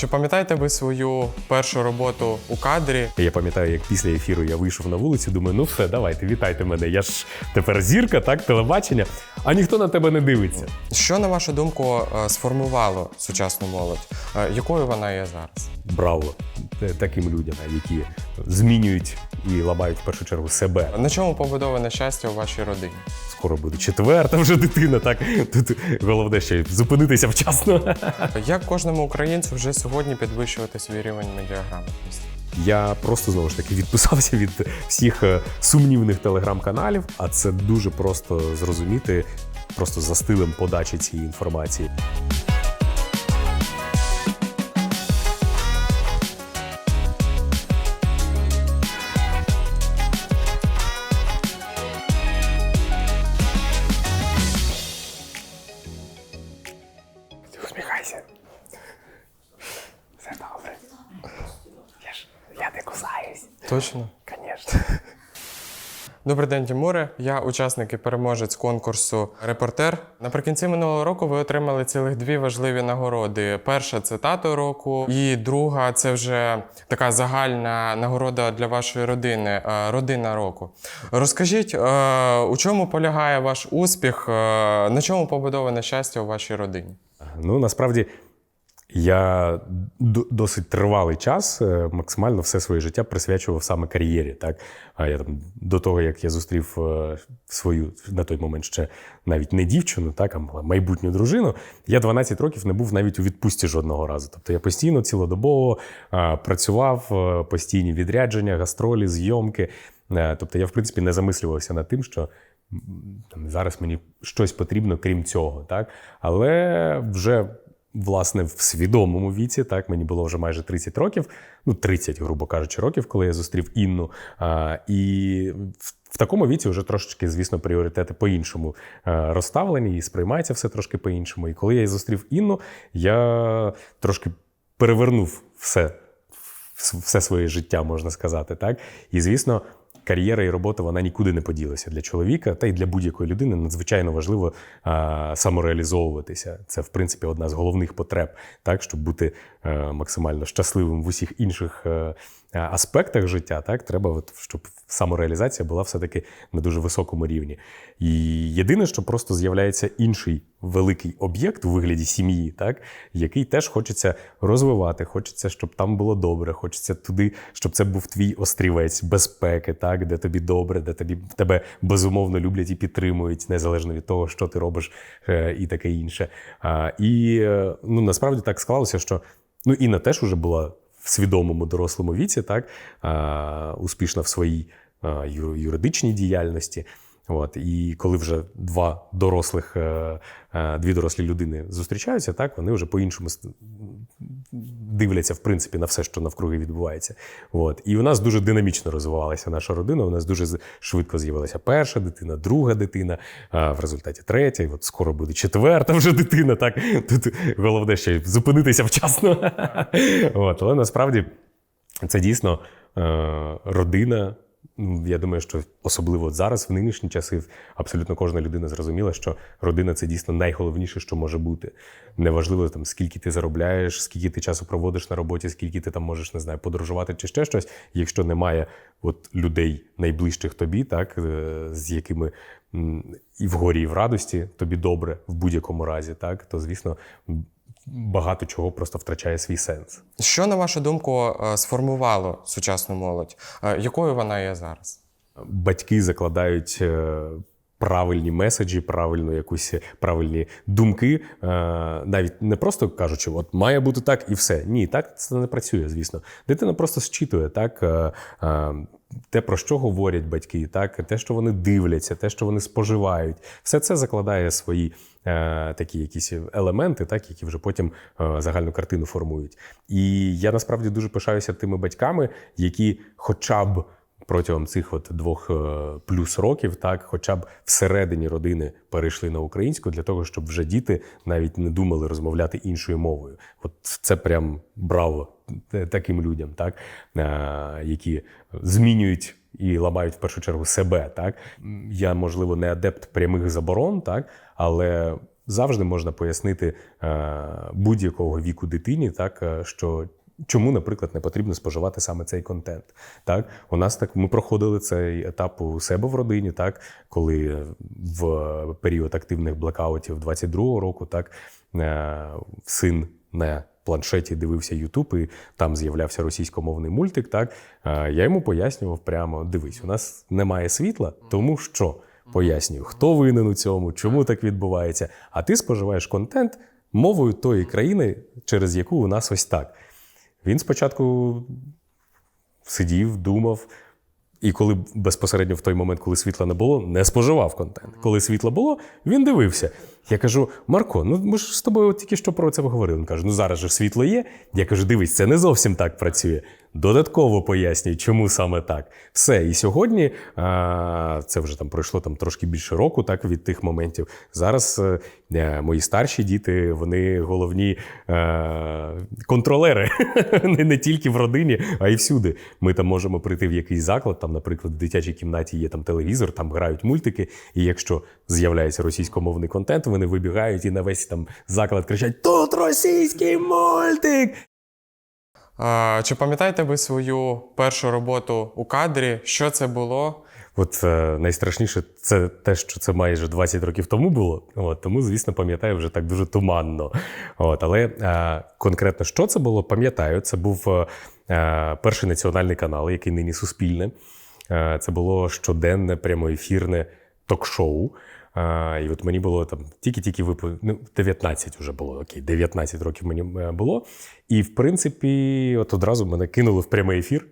Чи пам'ятаєте ви свою першу роботу у кадрі? Я пам'ятаю, як після ефіру я вийшов на вулицю, думаю, ну все, давайте, вітайте мене. Я ж тепер зірка, так, телебачення, а ніхто на тебе не дивиться. Що, на вашу думку, е, сформувало сучасну молодь? Е, Якою вона є зараз? Браво таким людям, які змінюють і ламають в першу чергу себе. На чому побудоване щастя у вашій родині? Скоро буде четверта вже дитина. Так тут головне ще зупинитися вчасно. Як кожному українцю вже сьогодні підвищувати свій рівень медіаграмотності? Я просто знову ж таки відписався від всіх е, сумнівних телеграм-каналів, а це дуже просто зрозуміти, просто за стилем подачі цієї інформації. Точно? Звісно. Добрий день, Тимуре. Я учасник і переможець конкурсу Репортер. Наприкінці минулого року ви отримали цілих дві важливі нагороди. Перша це тато року, і друга це вже така загальна нагорода для вашої родини е, родина року. Розкажіть, е, у чому полягає ваш успіх? е, На чому побудоване щастя у вашій родині? Ну насправді я досить тривалий час е, максимально все своє життя присвячував саме кар'єрі. Так а я там до того, як я зустрів е, свою на той момент ще навіть не дівчину, так а майбутню дружину. Я 12 років не був навіть у відпустці жодного разу. Тобто я постійно цілодобово е, працював, постійні відрядження, гастролі, зйомки. Тобто я, в принципі, не замислювався над тим, що там, зараз мені щось потрібно, крім цього. Так? Але вже власне в свідомому віці, так, мені було вже майже 30 років, ну 30, грубо кажучи, років, коли я зустрів Інну. А, і в, такому віці вже трошечки, звісно, пріоритети по-іншому е, розставлені, і сприймається все трошки по-іншому. І коли я зустрів Інну, я трошки перевернув все все своє життя, можна сказати. Так? І звісно, кар'єра і робота вона нікуди не поділася для чоловіка, та й для будь-якої людини надзвичайно важливо а, самореалізовуватися. Це, в принципі, одна з головних потреб, так, щоб бути максимально щасливим в усіх інших. е, Аспектах життя так треба, от, щоб самореалізація була все-таки на дуже високому рівні. І єдине, що просто з'являється інший великий об'єкт у вигляді сім'ї, так який теж хочеться розвивати, хочеться, щоб там було добре, хочеться туди, щоб це був твій острівець безпеки, так, де тобі добре, де тобі тебе безумовно люблять і підтримують, незалежно від того, що ти робиш, е, і таке інше. І е, ну насправді так склалося, що ну Інна теж уже була в свідомому дорослому віці, так а, успішна в своїй а, юридичній діяльності. От, і коли вже два дорослих, е, е, дві дорослі людини зустрічаються, так вони вже по-іншому дивляться, в принципі, на все, що навкруги відбувається. От. І у нас дуже динамічно розвивалася наша родина. У нас дуже швидко з'явилася перша дитина, друга дитина, а в результаті третя, і от скоро буде четверта вже дитина. Так тут головне ще зупинитися вчасно. От, але насправді це дійсно е, родина. Ну, Я думаю, що особливо зараз, в нинішні часи, абсолютно кожна людина зрозуміла, що родина це дійсно найголовніше, що може бути. Неважливо там, скільки ти заробляєш, скільки ти часу проводиш на роботі, скільки ти там можеш не знаю, подорожувати чи ще щось. Якщо немає от людей найближчих тобі, так е, з якими і в горі, і в радості тобі добре в будь-якому разі, так то звісно багато чого просто втрачає свій сенс. Що, на вашу думку, е, сформувало сучасну молодь? Е, Якою вона є зараз? батьки закладають е, правильні меседжі, правильну якусь правильні думки, навіть не просто кажучи, от має бути так і все. Ні, так це не працює, звісно. Дитина просто зчитує так. Те, про що говорять батьки, так, те, що вони дивляться, те, що вони споживають, все це закладає свої е, такі якісь елементи, так, які вже потім е, загальну картину формують. І я насправді дуже пишаюся тими батьками, які хоча б протягом цих от двох е, плюс років, так, хоча б всередині родини перейшли на українську для того, щоб вже діти навіть не думали розмовляти іншою мовою. От це прям браво таким людям, так, е, які змінюють. І ламають в першу чергу себе. Так? Я, можливо, не адепт прямих заборон, так? але завжди можна пояснити е, будь-якого віку дитині, так що. Чому, наприклад, не потрібно споживати саме цей контент? Так, у нас так ми проходили цей етап у себе в родині, так коли в період активних блекаутів 22-го року, так е, син на планшеті дивився Ютуб, і там з'являвся російськомовний мультик. Так Е, я йому пояснював прямо: дивись, у нас немає світла, тому що пояснюю, хто винен у цьому, чому так відбувається. А ти споживаєш контент мовою тої країни, через яку у нас ось так. Він спочатку сидів, думав. І коли безпосередньо в той момент, коли світла не було, не споживав контент. Коли світло було, він дивився. Я кажу: Марко, ну ми ж з тобою тільки що про це говорили. Він каже: ну зараз же світло є. Я кажу, дивись, це не зовсім так працює. Додатково пояснюю, чому саме так. Все. І сьогодні а, це вже там пройшло там трошки більше року, так від тих моментів. Зараз е, мої старші діти, вони головні е, контролери не тільки в родині, а й всюди. Ми там можемо прийти в якийсь заклад. Там, наприклад, в дитячій кімнаті є там телевізор, там грають мультики. І якщо з'являється російськомовний контент, вони вибігають і на весь там заклад кричать: Тут російський мультик! Чи пам'ятаєте ви свою першу роботу у кадрі? Що це було? От е, найстрашніше це те, що це майже 20 років тому було. От, тому, звісно, пам'ятаю вже так дуже туманно. От, але е, конкретно що це було, пам'ятаю. Це був е, перший національний канал, який нині суспільне. Е, це було щоденне прямоефірне ток-шоу. А, і от мені було там тільки-тільки вип... ну, 19 вже було, окей, 19 років мені е, було. І в принципі, от одразу мене кинули в прямий ефір.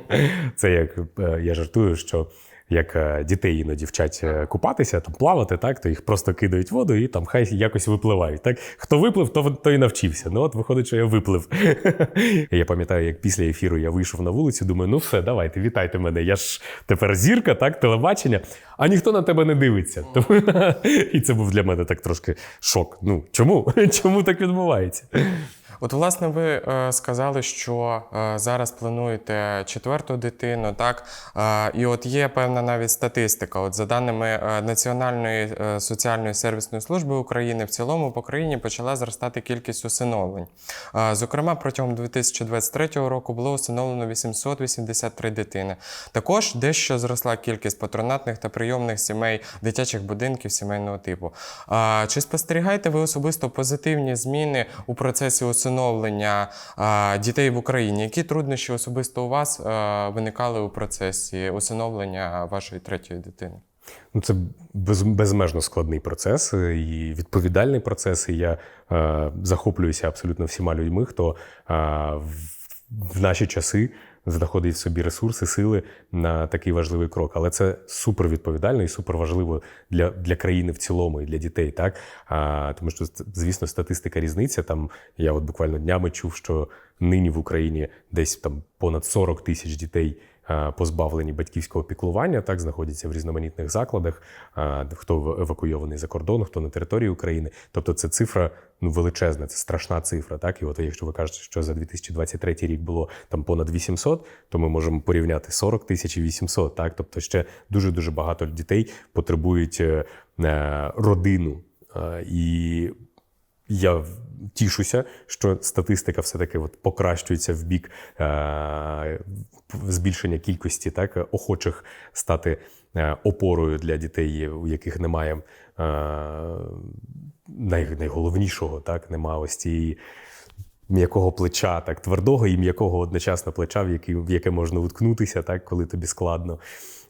Це як е, я жартую, що як е, дітей іноді вчать е, купатися, там плавати, так, то їх просто кидають в воду і там хай якось випливають. Так? Хто виплив, то, то і навчився. Ну от виходить, що я виплив. Я пам'ятаю, як після ефіру я вийшов на вулицю, думаю, ну все, давайте, вітайте мене. Я ж тепер зірка, так, телебачення, а ніхто на тебе не дивиться. Тому... І це був для мене так трошки шок. Ну чому? Чому так відбувається? От, власне, ви е, сказали, що е, зараз плануєте четверту дитину, так? Е, і от є певна навіть статистика. От за даними Національної соціальної сервісної служби України, в цілому по країні почала зростати кількість усиновлень. Зокрема, протягом 2023 року було усиновлено 883 дитини. Також дещо зросла кількість патронатних та прийомних сімей, дитячих будинків сімейного типу. Чи спостерігаєте ви особисто позитивні зміни у процесі усиновлення а, дітей в Україні? Які труднощі особисто у вас виникали у процесі усиновлення вашої третьої дитини? Ну, це без, безмежно складний процес е, і відповідальний процес. І я е, захоплююся абсолютно всіма людьми, хто е, в наші часи знаходить в собі ресурси, сили на такий важливий крок. Але це супер відповідально і супер важливо для, для країни в цілому і для дітей. Так? А, тому що, звісно, статистика різниця. Там я от буквально днями чув, що нині в Україні десь там понад 40 тисяч дітей. Е, Позбавлені батьківського піклування, так знаходяться в різноманітних закладах. е, Хто евакуйований за кордон, хто на території України. Тобто, це цифра ну величезна, це страшна цифра. Так, і от якщо ви кажете, що за 2023 рік було там понад 800, то ми можемо порівняти 40 тисяч і 800. Так, тобто ще дуже дуже багато дітей потребують е, родину. І я тішуся, що статистика все-таки от покращується в бік е, збільшення кількості так, охочих стати е, опорою для дітей, у яких немає е, най, найголовнішого, так, немає ось цієї м'якого плеча, так, твердого і м'якого одночасно плеча, в, який, в яке можна уткнутися, так, коли тобі складно.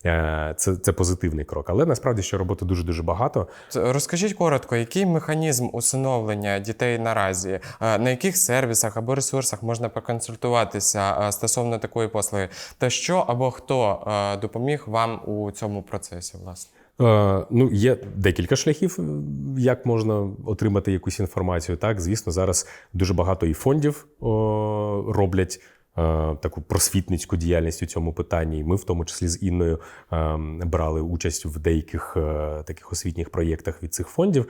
Е, Це, це позитивний крок. Але насправді ще роботи дуже-дуже багато. Розкажіть коротко, який механізм усиновлення дітей наразі, Е, на яких сервісах або ресурсах можна поконсультуватися е, стосовно такої послуги, та що або хто допоміг вам у цьому процесі, власне? Е, ну, є декілька шляхів, е, як можна отримати якусь інформацію. Так, звісно, зараз дуже багато і фондів роблять. е, Таку просвітницьку діяльність у цьому питанні. Ми, в тому числі з Інною, брали участь в деяких таких освітніх проєктах від цих фондів.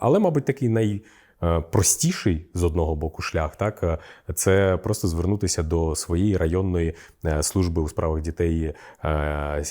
Але, мабуть, такий най, простіший з одного боку шлях, так е, це просто звернутися до своєї районної е, служби у справах дітей е,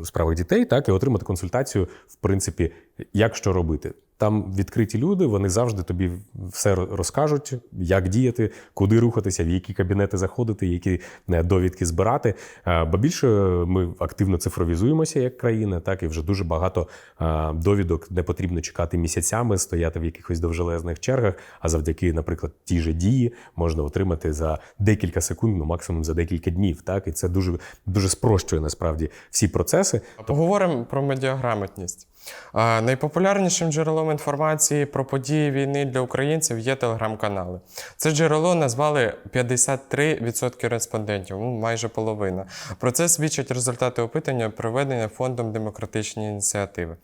у справах дітей, так і отримати консультацію, в принципі, як що робити. Там відкриті люди, вони завжди тобі все розкажуть, як діяти, куди рухатися, в які кабінети заходити, які е, довідки збирати. Е, Ба більше ми активно цифровізуємося як країна, так і вже дуже багато е, довідок не потрібно чекати місяцями, стояти в якихось довжелезних чергах. А завдяки, наприклад, тій же дії можна отримати за декілька секунд, ну максимум за декілька днів. Так і це дуже дуже спрощує насправді всі процеси. Поговоримо про медіаграмотність. Найпопулярнішим джерелом інформації про події війни для українців є телеграм-канали. Це джерело назвали 53% респондентів, ну, майже половина. Про це свідчать результати опитання, проведення фондом демократичні ініціативи.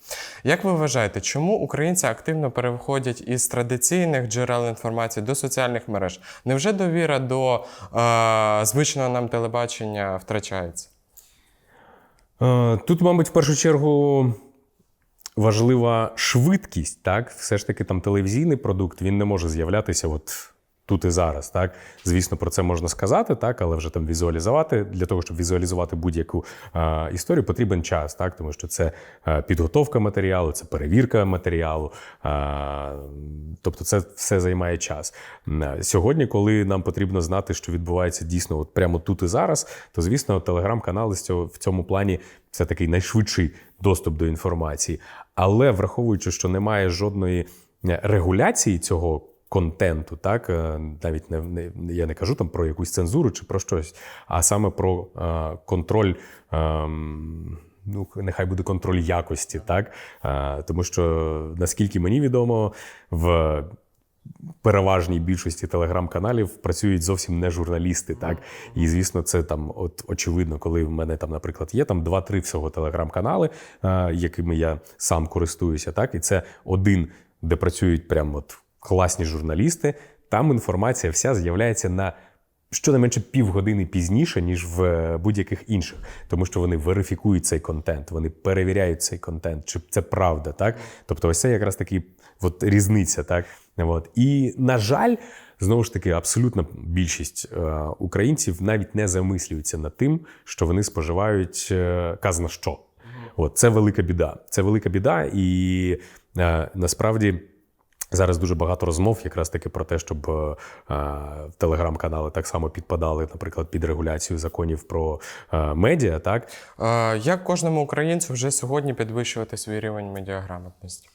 Як ви вважаєте, чому українці активно переходять із традиційних джерел інформації до соціальних мереж? Невже довіра до е, звичного нам телебачення втрачається? Е, Тут, мабуть, в першу чергу важлива швидкість. Так, все ж таки, там телевізійний продукт він не може з'являтися от тут і зараз. Так, звісно, про це можна сказати, так, але вже там візуалізувати для того, щоб візуалізувати будь-яку е, історію, потрібен час, так, тому що це е, підготовка матеріалу, це перевірка матеріалу. Е, тобто, це все займає час. Сьогодні, коли нам потрібно знати, що відбувається дійсно от прямо тут і зараз, то звісно, телеграм-канали в цьому плані це такий найшвидший доступ до інформації. Але враховуючи, що немає жодної е, регуляції цього контенту, так е, навіть не, не я не кажу там про якусь цензуру чи про щось, а саме про е, контроль. е, Ну, нехай буде контроль якості, так Е, тому що наскільки мені відомо, в переважній більшості телеграм-каналів працюють зовсім не журналісти, так і звісно, це там, от очевидно, коли в мене там, наприклад, є там два-три всього телеграм-канали, е, якими я сам користуюся, так і це один, де працюють прям от класні журналісти. Там інформація вся з'являється на щонайменше півгодини пізніше, ніж в е, будь-яких інших, тому що вони верифікують цей контент, вони перевіряють цей контент, чи це правда, так? Тобто, ось це якраз таки от різниця, так? От. І, на жаль, знову ж таки, абсолютна більшість е, українців навіть не замислюються над тим, що вони споживають е, казна що. От, це велика біда. Це велика біда, і насправді. Зараз дуже багато розмов якраз таки про те, щоб е, е, телеграм-канали так само підпадали, наприклад, під регуляцію законів про е, медіа. Так Е, Як кожному українцю вже сьогодні підвищувати свій рівень медіаграмотності?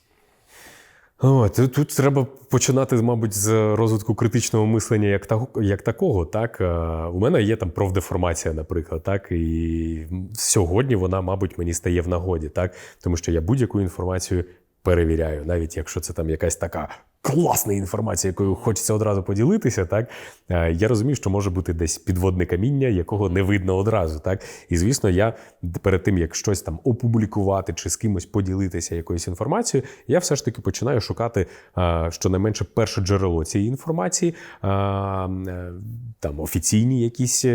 О, тут, тут треба починати, мабуть, з розвитку критичного мислення як, таго, як такого. Так Е, у мене є там профдеформація, наприклад, так і сьогодні вона, мабуть, мені стає в нагоді, так тому що я будь-яку інформацію перевіряю, навіть якщо це там якась така класна інформація, якою хочеться одразу поділитися, так е, я розумію, що може бути десь підводне каміння, якого не видно одразу. Так і звісно, я перед тим як щось там опублікувати чи з кимось поділитися якоюсь інформацією, я все ж таки починаю шукати е, щонайменше перше джерело цієї інформації, е, там офіційні якісь.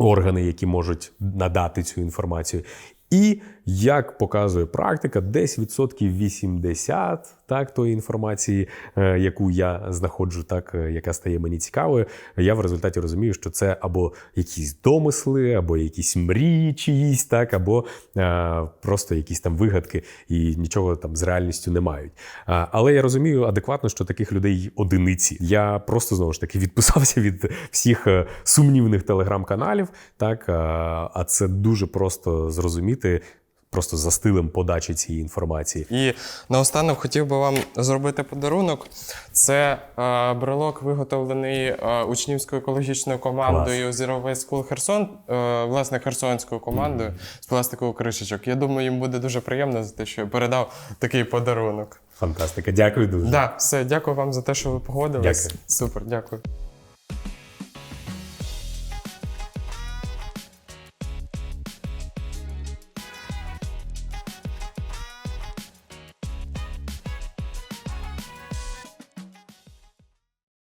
Органи, які можуть надати цю інформацію, і як показує практика, десь відсотків 80 так, тої інформації, е, яку я знаходжу, так, е, яка стає мені цікавою, я в результаті розумію, що це або якісь домисли, або якісь мрії чиїсь, так, або е, просто якісь там вигадки і нічого там з реальністю не мають. А, але я розумію адекватно, що таких людей одиниці. Я просто знову ж таки відписався від всіх сумнівних телеграм-каналів, так, а, а це дуже просто зрозуміти. Просто за стилем подачі цієї інформації. І наостанок хотів би вам зробити подарунок. Це е, брелок, виготовлений е, учнівською екологічною командою Zero Waste School Херсон, е, власне, херсонською командою з пластикових кришечок. Я думаю, їм буде дуже приємно за те, що я передав такий подарунок. Фантастика. Дякую дуже. Да, все, дякую вам за те, що ви погодились. Дякую. Супер, дякую.